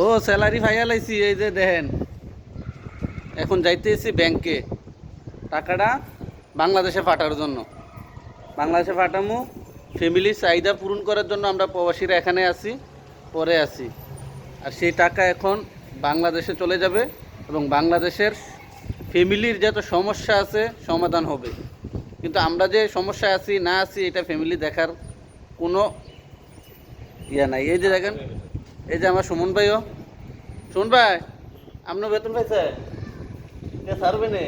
ও salary ফাইয়া লাইছি এই যে দেখেন। এখন যাইতেছি ব্যাংকে। টাকাটা বাংলাদেশে পাঠানোর জন্য। বাংলাদেশে পাঠামু। ফ্যামিলির চাহিদা পূরণ করার জন্য আমরা প্রবাসীরা এখানে আছি, পরে আছি। আর সেই টাকা এখন বাংলাদেশে চলে যাবে এবং বাংলাদেশের ফ্যামিলির যত সমস্যা আছে, সমাধান হবে। কিন্তু আমরা যে সমস্যায় আছি, না আছি, এটা ফ্যামিলি দেখার কোনো ইয়া নাই। এই যে দেখেন এই যে আমার সুমন ভাইও। সুমন ভাই আপনার বেতন পাইছে? নে?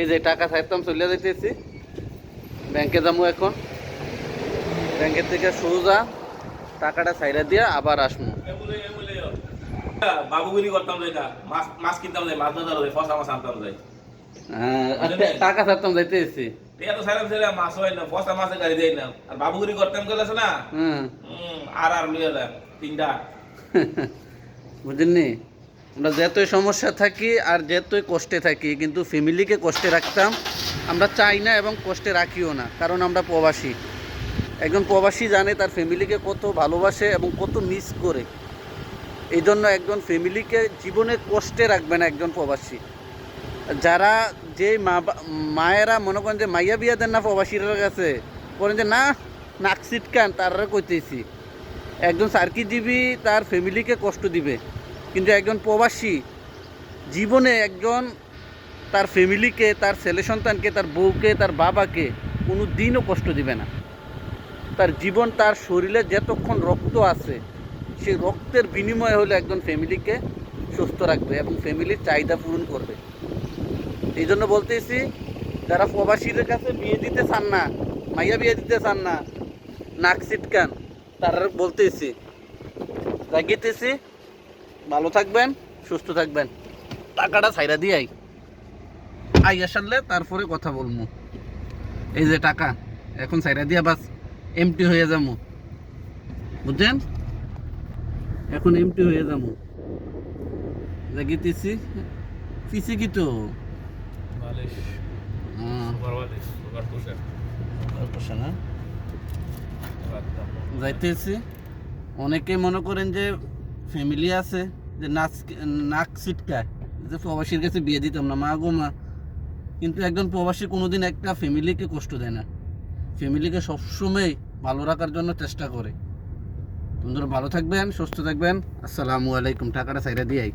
এই যে টাকা সাইতাম চলে যাইতেছি। ব্যাংকে যাব এখন। ব্যাংকের থেকে সোজা টাকাটা সাইরা দিয়ে আবার আসমু। বাবুগিরি করতাম যাই মাছ মাছ কিনতাম যাই মাছ বাজার যাই ফসা মাছ আনতাম যাই হ্যাঁ, আর টাকা সারতাম যাইতেছি। ঠিক আছে সাইরাম সাইরাম মাছ হয় না ফসা মাছে গাড়ি না। আর বাবুগিরি করতাম গেলে না? আর আর যায় তিনটা বুঝলেননি আমরা যতই সমস্যা থাকি আর যতই কষ্টে থাকি, কিন্তু ফ্যামিলিকে কষ্টে রাখতাম, আমরা চাই না এবং কষ্টে রাখিও না, কারণ আমরা প্রবাসী। একজন প্রবাসী জানে তার ফ্যামিলিকে কত ভালোবাসে এবং কত মিস করে। এই জন্য একজন ফ্যামিলিকে জীবনে কষ্টে রাখবে না একজন প্রবাসী। যারা যে মা মায়েরা মনে করেন যে মাইয়া বিয়া দেন না প্রবাসীর কাছে, বলেন যে, না, নাক সিটকান তারা কইতেছি। একজন সার্কিজীবী তার ফ্যামিলিকে কষ্ট দিবে, কিন্তু একজন প্রবাসী জীবনে একজন তার ফ্যামিলিকে, তার ছেলে সন্তানকে, তার বউকে, তার বাবাকে কোনো দিনও কষ্ট দিবে না। তার জীবন, তার শরীরে যতক্ষণ রক্ত আছে, সেই রক্তের বিনিময়ে হলে একজন ফ্যামিলিকে সুস্থ রাখবে এবং ফ্যামিলির চাহিদা পূরণ করবে। এই জন্য বলতেছি, যারা প্রবাসীদের কাছে বিয়ে দিতে চান না, মাইয়া বিয়ে দিতে চান না, নাক সিটকান তারা বলতেছি। জাগিতেছি। ভালো থাকবেন সুস্থ থাকবেন। টাকাটা ছাইরা দিয়াই আই। আসালে তারপরে কথা বলব এই যে টাকা এখন ছাইরা দিয়া বাস এমটি হয়ে যাব বুঝছেন? এখন এমটি হয়ে যাব জাগিতেছি। পিছে কি তো? হ্যাঁ, যাইতেছি। অনেকে মনে করেন যে ফ্যামিলি আছে, যে নাচ নাক সিটকায় যে প্রবাসীর কাছে বিয়ে দিতাম না, মা গো মা। কিন্তু একজন প্রবাসী কোনোদিন একটা ফ্যামিলিকে কষ্ট দেয় না। ফ্যামিলিকে সবসময় ভালো রাখার জন্য চেষ্টা করে। তোমরা ভালো থাকবেন, সুস্থ থাকবেন। আসসালামু আলাইকুম, টাকাটা সাইরা দিয়াই